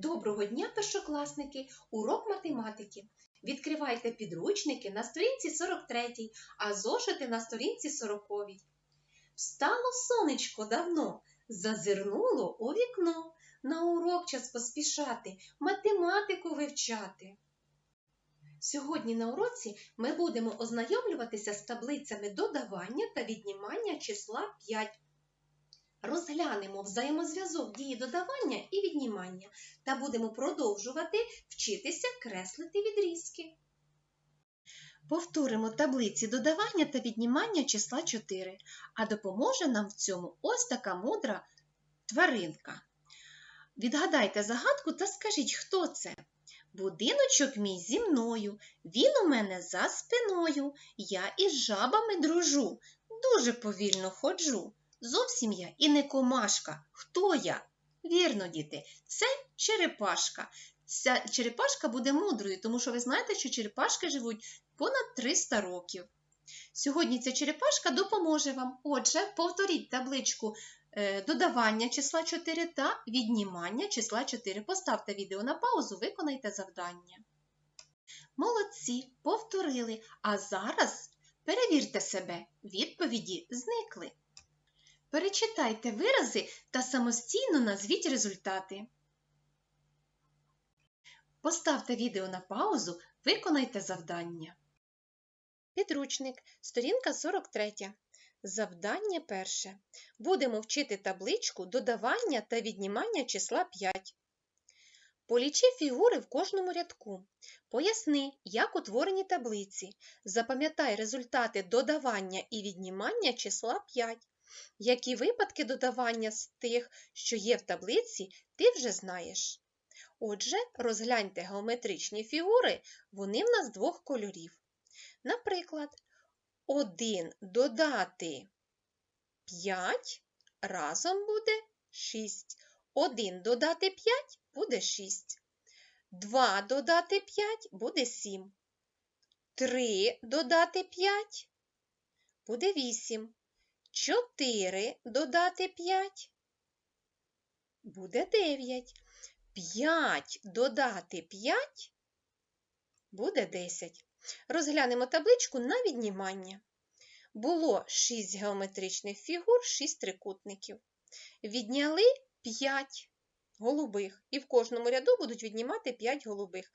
Доброго дня, першокласники! Урок математики. Відкривайте підручники на сторінці 43, а зошити на сторінці 40. Встало сонечко давно, зазирнуло у вікно. На урок час поспішати, математику вивчати. Сьогодні на уроці ми будемо ознайомлюватися з таблицями додавання та віднімання числа 5. Розглянемо взаємозв'язок дії додавання і віднімання та будемо продовжувати вчитися креслити відрізки. Повторимо таблиці додавання та віднімання числа 4, а допоможе нам в цьому ось така мудра тваринка. Відгадайте загадку та скажіть, хто це? Будиночок мій зі мною, він у мене за спиною, я із жабами дружу, дуже повільно ходжу. Зовсім я і не комашка. Хто я? Вірно, діти, це черепашка. Ця черепашка буде мудрою, тому що ви знаєте, що черепашки живуть понад 300 років. Сьогодні ця черепашка допоможе вам. Отже, повторіть табличку е, додавання числа 4 та віднімання числа 4. Поставте відео на паузу, виконайте завдання. Молодці, повторили. А зараз перевірте себе. Відповіді зникли. Перечитайте вирази та самостійно назвіть результати. Поставте відео на паузу, виконайте завдання. Підручник, сторінка 43. Завдання перше. Будемо вчити табличку додавання та віднімання числа 5. Полічи фігури в кожному рядку. Поясни, як утворені таблиці. Запам'ятай результати додавання і віднімання числа 5. Які випадки додавання з тих, що є в таблиці, ти вже знаєш. Отже, розгляньте геометричні фігури, вони в нас двох кольорів. Наприклад, 1 додати 5 разом буде 6. 1 додати 5 буде 6. 2 додати 5 буде 7. 3 додати 5 буде 8. 4 додати 5 буде 9. 5 додати 5 буде 10. Розглянемо табличку на віднімання. Було 6 геометричних фігур, 6 трикутників. Відняли 5 голубих. І в кожному ряду будуть віднімати 5 голубих.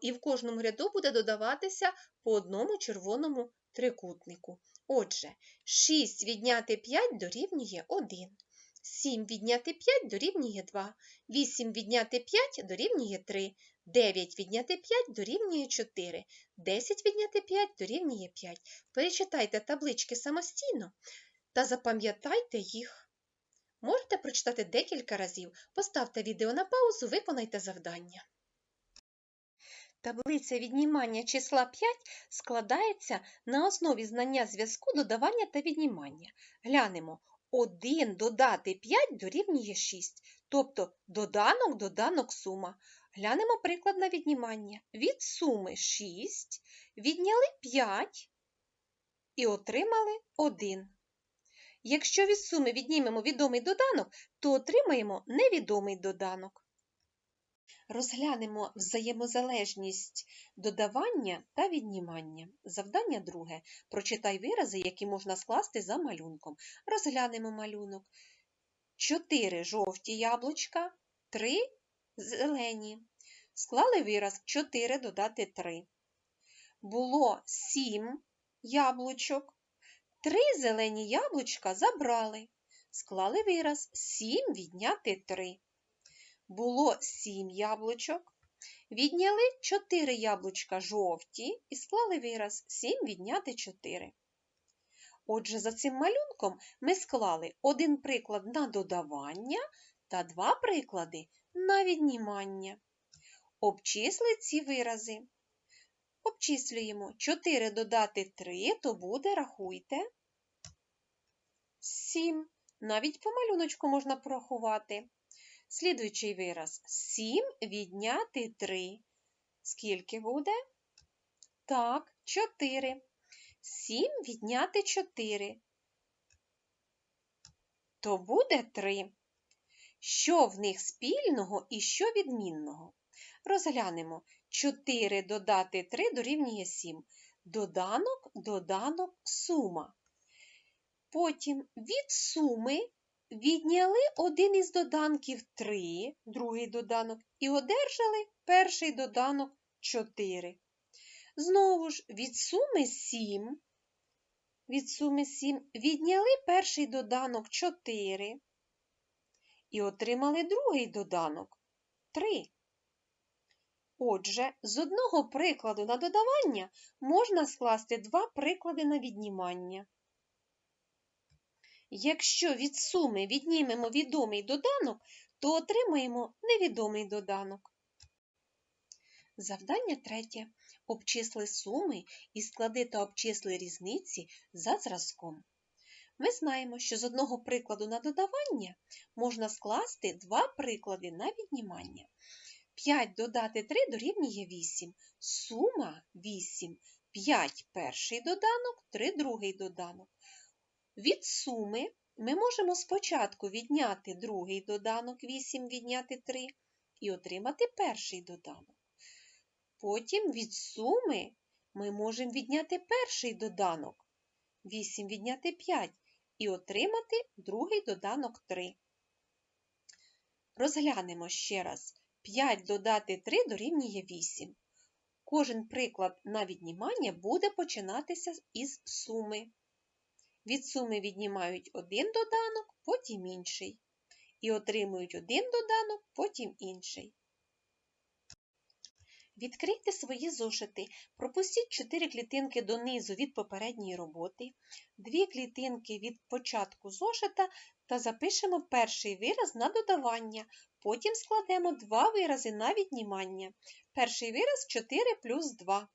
І в кожному ряду буде додаватися по одному червоному трикутнику. Отже, 6 відняти 5 дорівнює 1. 7 відняти 5 дорівнює 2, 8 відняти 5 дорівнює 3, 9 відняти 5 дорівнює 4, 10 відняти 5 дорівнює 5. Перечитайте таблички самостійно та запам'ятайте їх. Можете прочитати декілька разів. Поставте відео на паузу, виконайте завдання. Таблиця віднімання числа 5 складається на основі знання зв'язку додавання та віднімання. Глянемо. 1 додати 5 дорівнює 6, тобто доданок, доданок, сума. Глянемо приклад на віднімання. Від суми 6 відняли 5 і отримали 1. Якщо від суми віднімемо відомий доданок, то отримаємо невідомий доданок. Розглянемо взаємозалежність додавання та віднімання. Завдання друге. Прочитай вирази, які можна скласти за малюнком. Розглянемо малюнок. 4 жовті яблучка, 3 зелені. Склали вираз 4 додати 3. Було 7 яблучок. 3 зелені яблучка забрали. Склали вираз 7 відняти 3 було 7 яблучок. Відняли 4 яблучка жовті і склали вираз 7 відняти 4. Отже, за цим малюнком ми склали один приклад на додавання та два приклади на віднімання. Обчисли ці вирази. Обчислюємо 4 додати 3, то буде, рахуйте, 7. Навіть по малюночку можна порахувати. Слідуючий вираз 7 відняти 3. Скільки буде? Так, 4. 7 відняти 4. То буде 3. що в них спільного і що відмінного. Розглянемо 4 додати 3 дорівнює 7. Доданок, доданок, сума. Потім від суми відняли один із доданків 3, другий доданок, і одержали перший доданок 4. Знову ж від суми 7, від суми 7 відняли перший доданок 4 і отримали другий доданок 3. Отже, з одного прикладу на додавання можна скласти два приклади на віднімання. Якщо від суми віднімемо відомий доданок, то отримаємо невідомий доданок. Завдання третє. Обчисли суми і склади та обчисли різниці за зразком. Ми знаємо, що з одного прикладу на додавання можна скласти два приклади на віднімання. 5 додати 3 дорівнює 8. Сума 8. 5 перший доданок, 3 другий доданок. Від суми ми можемо спочатку відняти другий доданок, 8 відняти 3, і отримати перший доданок. Потім від суми ми можемо відняти перший доданок, 8 відняти 5, і отримати другий доданок 3. Розглянемо ще раз. 5 додати 3 дорівнює 8. Кожен приклад на віднімання буде починатися із суми. Від суми віднімають один доданок, потім інший. І отримують один доданок, потім інший. Відкрийте свої зошити, пропустіть 4 клітинки донизу від попередньої роботи, 2 клітинки від початку зошита та запишемо перший вираз на додавання. Потім складемо два вирази на віднімання. Перший вираз 4 плюс 2.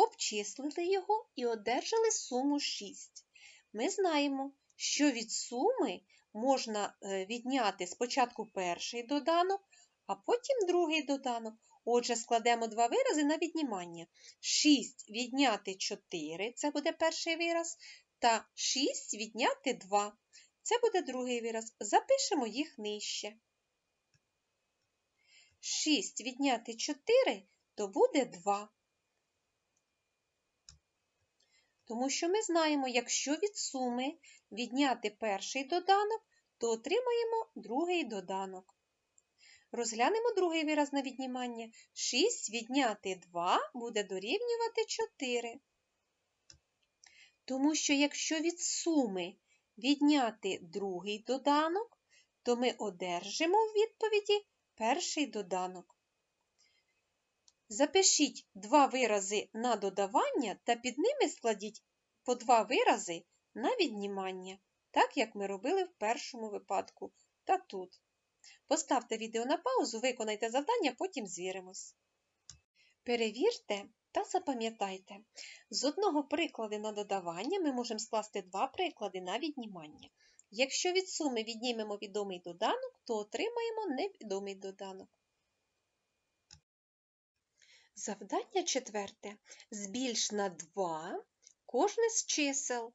Обчислили його і одержали суму 6. Ми знаємо, що від суми можна е, відняти спочатку перший доданок, а потім другий доданок. Отже, складемо два вирази на віднімання. 6 відняти 4 це буде перший вираз, та 6 відняти 2. Це буде другий вираз. Запишемо їх нижче. 6 відняти 4 то буде 2. Тому що ми знаємо, якщо від суми відняти перший доданок, то отримаємо другий доданок. Розглянемо другий вираз на віднімання. 6 відняти 2 буде дорівнювати 4. Тому що якщо від суми відняти другий доданок, то ми одержимо в відповіді перший доданок. Запишіть два вирази на додавання та під ними складіть по два вирази на віднімання, так як ми робили в першому випадку та тут. Поставте відео на паузу, виконайте завдання, потім звіримось. Перевірте та запам'ятайте, з одного прикладу на додавання ми можемо скласти два приклади на віднімання. Якщо від суми віднімемо відомий доданок, то отримаємо невідомий доданок. Завдання четверте. Збільш на 2 кожне з чисел.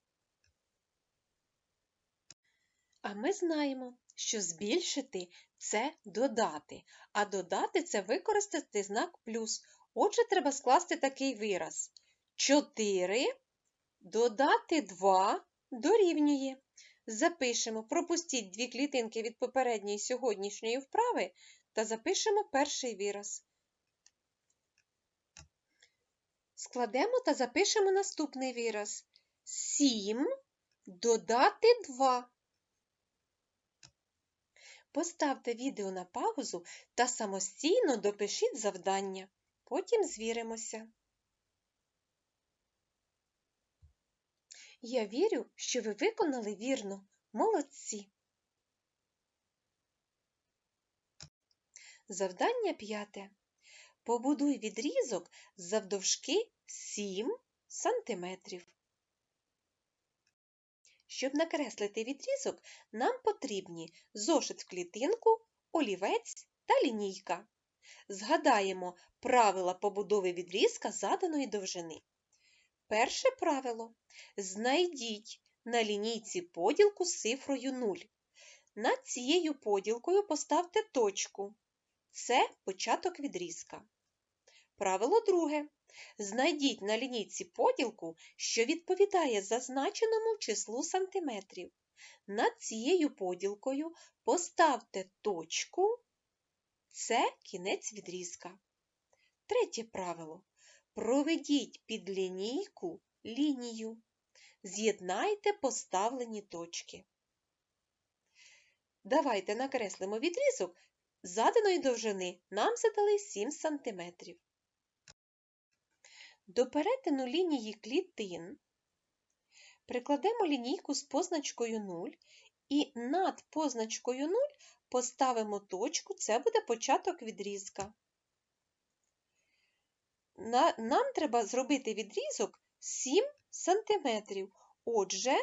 А ми знаємо, що збільшити це додати, а додати це використати знак плюс. Отже, треба скласти такий вираз. 4 додати 2 дорівнює. Запишемо, пропустіть дві клітинки від попередньої сьогоднішньої вправи та запишемо перший вираз. Складемо та запишемо наступний вираз. 7 додати 2. Поставте відео на паузу та самостійно допишіть завдання. Потім звіримося. Я вірю, що ви виконали вірно. Молодці. Завдання п'яте. Побудуй відрізок завдовжки 7 см. Щоб накреслити відрізок, нам потрібні зошит в клітинку, олівець та лінійка. Згадаємо правила побудови відрізка заданої довжини. Перше правило. Знайдіть на лінійці поділку з цифрою 0. Над цією поділкою поставте точку. Це початок відрізка. Правило друге. Знайдіть на лінійці поділку, що відповідає зазначеному числу сантиметрів. Над цією поділкою поставте точку. Це кінець відрізка. Третє правило. Проведіть під лінійку лінію. З'єднайте поставлені точки. Давайте накреслимо відрізок заданої довжини. Нам задали 7 см. До перетину лінії клітин прикладемо лінійку з позначкою 0 і над позначкою 0 поставимо точку, це буде початок відрізка. Нам треба зробити відрізок 7 см. Отже,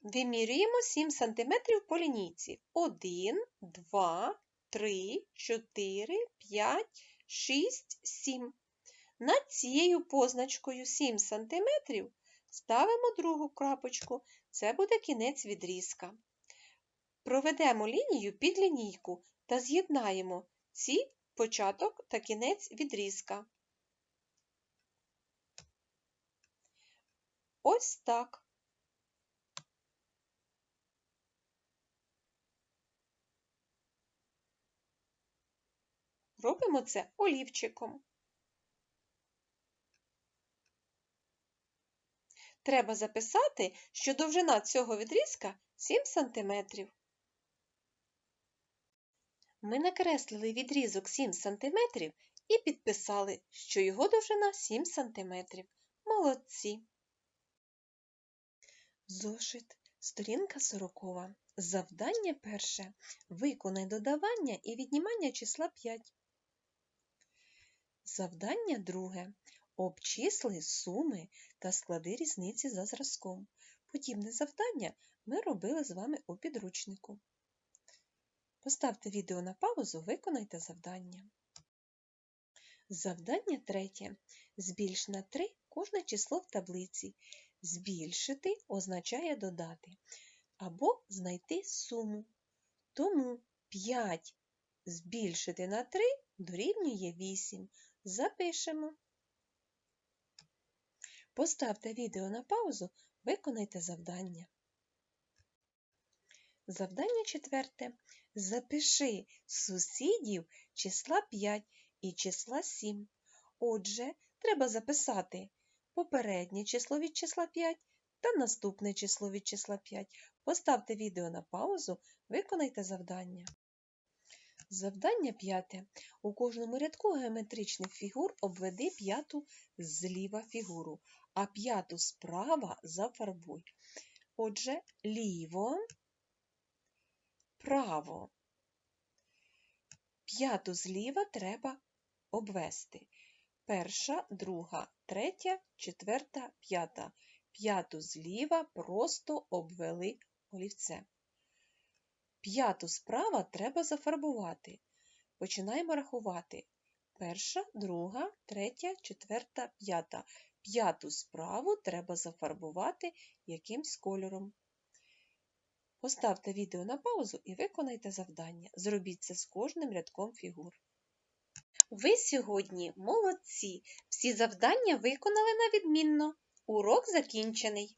вимірюємо 7 см по лінійці. 1, 2, 3, 4, 5, 6, 7. Над цією позначкою 7 см ставимо другу крапочку. Це буде кінець відрізка. Проведемо лінію під лінійку та з'єднаємо ці початок та кінець відрізка. Ось так. Робимо це олівчиком. Треба записати, що довжина цього відрізка 7 см. Ми накреслили відрізок 7 см і підписали, що його довжина 7 см. Молодці! Зошит, сторінка 40. Завдання перше. Виконай додавання і віднімання числа 5. Завдання друге. Обчисли суми та склади різниці за зразком. Подібне завдання ми робили з вами у підручнику. Поставте відео на паузу, виконайте завдання. Завдання третє. Збільш на 3 кожне число в таблиці. Збільшити означає додати або знайти суму. Тому 5 збільшити на 3 дорівнює 8. Запишемо. Поставте відео на паузу, виконайте завдання. Завдання четверте. Запиши сусідів числа 5 і числа 7. Отже, треба записати попереднє число від числа 5 та наступне число від числа 5. Поставте відео на паузу, виконайте завдання. Завдання п'яте. У кожному рядку геометричних фігур обведи п'яту зліва фігуру, а п'яту справа зафарбуй. Отже, ліво, право. П'яту зліва треба обвести. Перша, друга, третя, четверта, п'ята. П'яту зліва просто обвели олівце. П'яту справа треба зафарбувати. Починаємо рахувати. Перша, друга, третя, четверта, п'ята. П'яту справу треба зафарбувати якимсь кольором. Поставте відео на паузу і виконайте завдання. Зробіть це з кожним рядком фігур. Ви сьогодні молодці! Всі завдання виконали на відмінно. Урок закінчений.